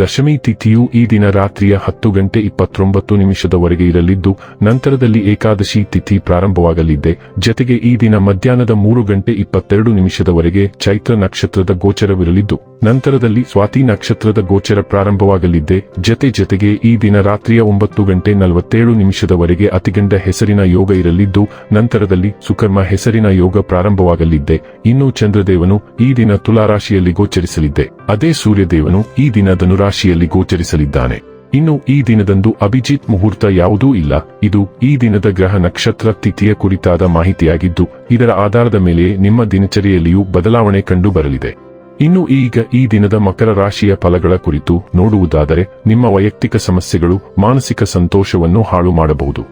ದಶಮಿ ತಿಥಿಯು ಈ ದಿನ ರಾತ್ರಿಯ ಹತ್ತು ಗಂಟೆ ಇಪ್ಪತ್ತೊಂಬತ್ತು ನಿಮಿಷದವರೆಗೆ ಇರಲಿದ್ದು, ನಂತರದಲ್ಲಿ ಏಕಾದಶಿ ತಿಥಿ ಪ್ರಾರಂಭವಾಗಲಿದೆ. ಜತೆಗೆ ಈ ದಿನ ಮಧ್ಯಾಹ್ನದ ಮೂರು ಗಂಟೆ ಇಪ್ಪತ್ತೆರಡು ನಿಮಿಷದವರೆಗೆ ಚೈತ್ರ ನಕ್ಷತ್ರದ ಗೋಚರವಿರಲಿದ್ದು, ನಂತರದಲ್ಲಿ ಸ್ವಾತಿ ನಕ್ಷತ್ರದ ಗೋಚರ ಪ್ರಾರಂಭವಾಗಲಿದೆ. ಜತೆ ಜತೆಗೆ ಈ ದಿನ ರಾತ್ರಿಯ ಒಂಬತ್ತು ಗಂಟೆ ನಲವತ್ತೇಳು ನಿಮಿಷದವರೆಗೆ ಅತಿಗಂಡ ಹೆಸರಿನ ಯೋಗ ಇರಲಿದ್ದು, ನಂತರದಲ್ಲಿ ಸುಕರ್ಮ ಹೆಸರಿನ ಯೋಗ ಪ್ರಾರಂಭವಾಗಲಿದೆ. ಇನ್ನು ಚಂದ್ರದೇವನು ಈ ದಿನ ತುಲಾರಾಶಿಯಲ್ಲಿ ಗೋಚರಿಸಲಿದೆ. ಅದೇ ಸೂರ್ಯದೇವನು ಈ ದಿನ ಧನುರಾಶಿಯಲ್ಲಿ ಗೋಚರಿಸಲಿದ್ದಾನೆ. ಇನ್ನು ಈ ದಿನದಂದು ಅಭಿಜಿತ್ ಮುಹೂರ್ತ ಯಾವುದೂ ಇಲ್ಲ. ಇದು ಈ ದಿನದ ಗ್ರಹ ನಕ್ಷತ್ರ ತಿಥಿಯ ಕುರಿತಾದ ಮಾಹಿತಿಯಾಗಿದ್ದು, ಇದರ ಆಧಾರದ ಮೇಲೆ ನಿಮ್ಮ ದಿನಚರಿಯಲ್ಲಿಯೂ ಬದಲಾವಣೆ ಕಂಡು ಬರಲಿದೆ ಇನ್ನು ಈಗ ಈ ದಿನದ ಮಕರ ರಾಶಿಯ ಫಲಗಳ ಕುರಿತು ನೋಡುವುದಾದರೆ, ನಿಮ್ಮ ವೈಯಕ್ತಿಕ ಸಮಸ್ಯೆಗಳು ಮಾನಸಿಕ ಸಂತೋಷವನ್ನು ಹಾಳು ಮಾಡಬಹುದು.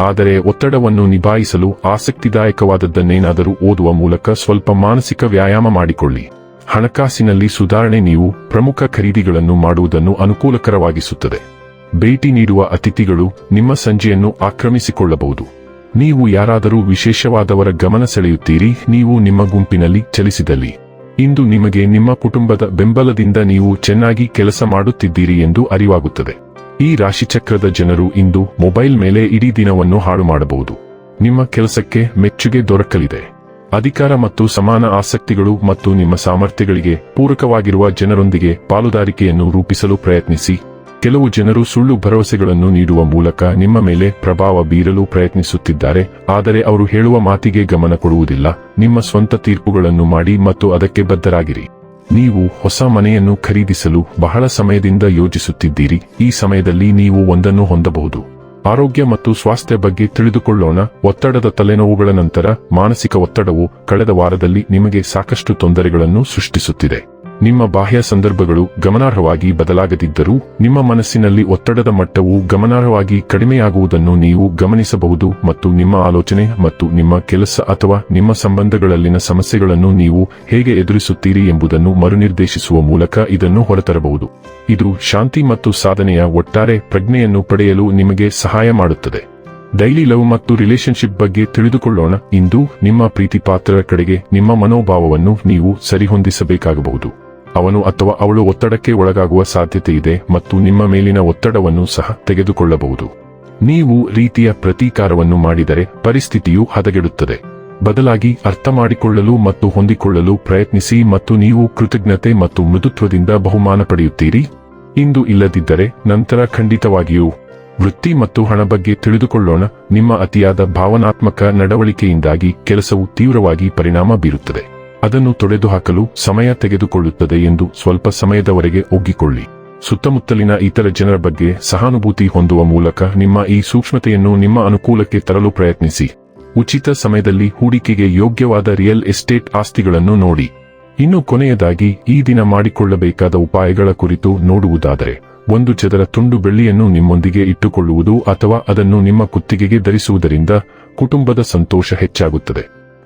ಆದರೆ ಒತ್ತಡವನ್ನು ನಿಭಾಯಿಸಲು ಆಸಕ್ತಿದಾಯಕವಾದದ್ದನ್ನೇನಾದರೂ ಓದುವ ಮೂಲಕ ಸ್ವಲ್ಪ ಮಾನಸಿಕ ವ್ಯಾಯಾಮ ಮಾಡಿಕೊಳ್ಳಿ. ಹಣಕಾಸಿನಲ್ಲಿ ಸುಧಾರಣೆ ನೀವು ಪ್ರಮುಖ ಖರೀದಿಗಳನ್ನು ಮಾಡುವುದನ್ನು ಅನುಕೂಲಕರವಾಗಿಸುತ್ತದೆ. ಭೇಟಿ ನೀಡುವ ಅತಿಥಿಗಳು ನಿಮ್ಮ ಸಂಜೆಯನ್ನು ಆಕ್ರಮಿಸಿಕೊಳ್ಳಬಹುದು. ನೀವು ಯಾರಾದರೂ ವಿಶೇಷವಾದವರ ಗಮನ ಸೆಳೆಯುತ್ತೀರಿ, ನೀವು ನಿಮ್ಮ ಗುಂಪಿನಲ್ಲಿ ಚಲಿಸಿದಲ್ಲಿ. ಇಂದು ನಿಮಗೆ ನಿಮ್ಮ ಕುಟುಂಬದ ಬೆಂಬಲದಿಂದ ನೀವು ಚೆನ್ನಾಗಿ ಕೆಲಸ ಮಾಡುತ್ತಿದ್ದೀರಿ ಎಂದು ಅರಿವಾಗುತ್ತದೆ. ಈ ರಾಶಿಚಕ್ರದ ಜನರು ಇಂದು ಮೊಬೈಲ್ ಮೇಲೆ ಇಡೀ ದಿನವನ್ನು ಹಾಳು ಮಾಡಬಹುದು ನಿಮ್ಮ ಕೆಲಸಕ್ಕೆ ಮೆಚ್ಚುಗೆ ದೊರಕಲಿದೆ. ಅಧಿಕಾರ ಮತ್ತು ಸಮಾನ ಆಸಕ್ತಿಗಳು ಮತ್ತು ನಿಮ್ಮ ಸಾಮರ್ಥ್ಯಗಳಿಗೆ ಪೂರಕವಾಗಿರುವ ಜನರೊಂದಿಗೆ ಪಾಲುದಾರಿಕೆಯನ್ನು ರೂಪಿಸಲು ಪ್ರಯತ್ನಿಸಿ. ಕೆಲವು ಜನರು ಸುಳ್ಳು ಭರವಸೆಗಳನ್ನು ನೀಡುವ ಮೂಲಕ ನಿಮ್ಮ ಮೇಲೆ ಪ್ರಭಾವ ಬೀರಲು ಪ್ರಯತ್ನಿಸುತ್ತಿದ್ದಾರೆ, ಆದರೆ ಅವರು ಹೇಳುವ ಮಾತಿಗೆ ಗಮನ ಕೊಡುವುದಿಲ್ಲ. ನಿಮ್ಮ ಸ್ವಂತ ತೀರ್ಪುಗಳನ್ನು ಮಾಡಿ ಮತ್ತು ಅದಕ್ಕೆ ಬದ್ಧರಾಗಿರಿ. ನೀವು ಹೊಸ ಮನೆಯನ್ನು ಖರೀದಿಸಲು ಬಹಳ ಸಮಯದಿಂದ ಯೋಜಿಸುತ್ತಿದ್ದೀರಿ ಈ ಸಮಯದಲ್ಲಿ ನೀವು ಒಂದನ್ನು ಹೊಂದಬಹುದು. ಆರೋಗ್ಯ ಮತ್ತು ಸ್ವಾಸ್ಥ್ಯ ಬಗ್ಗೆ ತಿಳಿದುಕೊಳ್ಳೋಣ. ಒತ್ತಡದ ತಲೆನೋವುಗಳ ನಂತರ ಮಾನಸಿಕ ಒತ್ತಡವು ಕಳೆದ ವಾರದಲ್ಲಿ ನಿಮಗೆ ಸಾಕಷ್ಟು ತೊಂದರೆಗಳನ್ನು ಸೃಷ್ಟಿಸುತ್ತಿದೆ. ನಿಮ್ಮ ಬಾಹ್ಯ ಸಂದರ್ಭಗಳು ಗಮನಾರ್ಹವಾಗಿ ಬದಲಾಗದಿದ್ದರೂ, ನಿಮ್ಮ ಮನಸ್ಸಿನಲ್ಲಿ ಒತ್ತಡದ ಮಟ್ಟವು ಗಮನಾರ್ಹವಾಗಿ ಕಡಿಮೆಯಾಗುವುದನ್ನು ನೀವು ಗಮನಿಸಬಹುದು ಮತ್ತು ನಿಮ್ಮ ಆಲೋಚನೆ ಮತ್ತು ನಿಮ್ಮ ಕೆಲಸ ಅಥವಾ ನಿಮ್ಮ ಸಂಬಂಧಗಳಲ್ಲಿನ ಸಮಸ್ಯೆಗಳನ್ನು ನೀವು ಹೇಗೆ ಎದುರಿಸುತ್ತೀರಿ ಎಂಬುದನ್ನು ಮರುನಿರ್ದೇಶಿಸುವ ಮೂಲಕ ಇದನ್ನು ಹೊರತರಬಹುದು. ಇದು ಶಾಂತಿ ಮತ್ತು ಸಾಧನೆಯ ಒಟ್ಟಾರೆ ಪ್ರಜ್ಞೆಯನ್ನು ಪಡೆಯಲು ನಿಮಗೆ ಸಹಾಯ ಮಾಡುತ್ತದೆ. ಡೈಲಿ ಲವ್ ಮತ್ತು ರಿಲೇಶನ್ಶಿಪ್ ಬಗ್ಗೆ ತಿಳಿದುಕೊಳ್ಳೋಣ. ಇಂದು ನಿಮ್ಮ ಪ್ರೀತಿ ಪಾತ್ರರ ಕಡೆಗೆ ನಿಮ್ಮ ಮನೋಭಾವವನ್ನು ನೀವು ಸರಿಹೊಂದಿಸಬೇಕಾಗಬಹುದು. ಅವನು ಅಥವಾ ಅವಳು ಒತ್ತಡಕ್ಕೆ ಒಳಗಾಗುವ ಸಾಧ್ಯತೆ ಇದೆ ಮತ್ತು ನಿಮ್ಮ ಮೇಲಿನ ಒತ್ತಡವನ್ನು ಸಹ ತೆಗೆದುಕೊಳ್ಳಬಹುದು. ನೀವು ರೀತಿಯ ಪ್ರತೀಕಾರವನ್ನು ಮಾಡಿದರೆ ಪರಿಸ್ಥಿತಿಯು ಹದಗೆಡುತ್ತದೆ. ಬದಲಾಗಿ ಅರ್ಥ ಮಾಡಿಕೊಳ್ಳಲು ಮತ್ತು ಹೊಂದಿಕೊಳ್ಳಲು ಪ್ರಯತ್ನಿಸಿ ಮತ್ತು ನೀವು ಕೃತಜ್ಞತೆ ಮತ್ತು ಮೃದುತ್ವದಿಂದ ಬಹುಮಾನ ಪಡೆಯುತ್ತೀರಿ. ಇಂದು ಇಲ್ಲದಿದ್ದರೆ ನಂತರ ಖಂಡಿತವಾಗಿಯೂ ವೃತ್ತಿ ಮತ್ತು ಹಣ ಬಗ್ಗೆ ತಿಳಿದುಕೊಳ್ಳೋಣ. ನಿಮ್ಮ ಅತಿಯಾದ ಭಾವನಾತ್ಮಕ ನಡವಳಿಕೆಯಿಂದಾಗಿ ಕೆಲಸವು ತೀವ್ರವಾಗಿ ಪರಿಣಾಮ ಬೀರುತ್ತದೆ. ಅದನ್ನು ತೊಡೆದುಹಾಕಲು ಸಮಯ ತೆಗೆದುಕೊಳ್ಳುತ್ತದೆ ಎಂದು ಸ್ವಲ್ಪ ಸಮಯದವರೆಗೆ ಒಗ್ಗಿಕೊಳ್ಳಿ. ಸುತ್ತಮುತ್ತಲಿನ ಇತರ ಜನರ ಬಗ್ಗೆ ಸಹಾನುಭೂತಿ ಹೊಂದುವ ಮೂಲಕ ನಿಮ್ಮ ಈ ಸೂಕ್ಷ್ಮತೆಯನ್ನು ನಿಮ್ಮ ಅನುಕೂಲಕ್ಕೆ ತರಲು ಪ್ರಯತ್ನಿಸಿ. ಉಚಿತ ಸಮಯದಲ್ಲಿ ಹೂಡಿಕೆಗೆ ಯೋಗ್ಯವಾದ ರಿಯಲ್ ಎಸ್ಟೇಟ್ ಆಸ್ತಿಗಳನ್ನು ನೋಡಿ. ಇನ್ನು ಕೊನೆಯದಾಗಿ, ಈ ದಿನ ಮಾಡಿಕೊಳ್ಳಬೇಕಾದ ಉಪಾಯಗಳ ಕುರಿತು ನೋಡುವುದಾದರೆ, ಒಂದು ಚದರ ತುಂಡು ಬೆಳ್ಳಿಯನ್ನು ನಿಮ್ಮೊಂದಿಗೆ ಇಟ್ಟುಕೊಳ್ಳುವುದು ಅಥವಾ ಅದನ್ನು ನಿಮ್ಮ ಕುತ್ತಿಗೆಗೆ ಧರಿಸುವುದರಿಂದ ಕುಟುಂಬದ ಸಂತೋಷ ಹೆಚ್ಚಾಗುತ್ತದೆ.